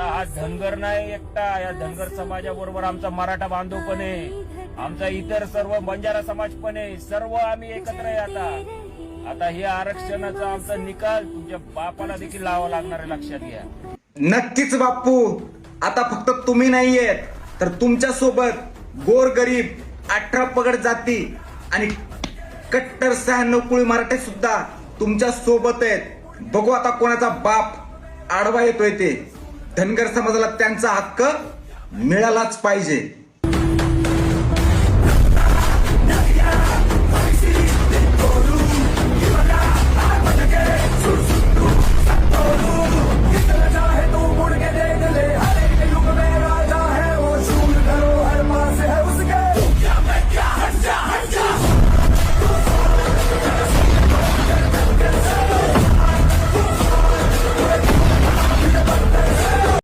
आता हा धनगर नाही एकटा या धनगर समाजाबरोबर आमचा मराठा बांधव पण आहे. आमचा इतर सर्व बंजारा समाज पण आहे. सर्व आम्ही एकत्र आहे आता. आता हे आरक्षणाचा आमचा निकाल तुमच्या बापाला देखील लावा लागणार आहे लक्षात घ्या. नक्कीच बाप्पू. आता फक्त तुम्ही नाहीयेत तर तुमच्यासोबत गोर गरीब अठरा पगड जाती आणि कट्टर शहाण्णव कुळी मराठे सुद्धा तुमच्यासोबत आहेत. बघू आता कोणाचा बाप आडवा येतोय ते. धनगर समाजाला त्यांचा हक्क मिळालाच पाहिजे.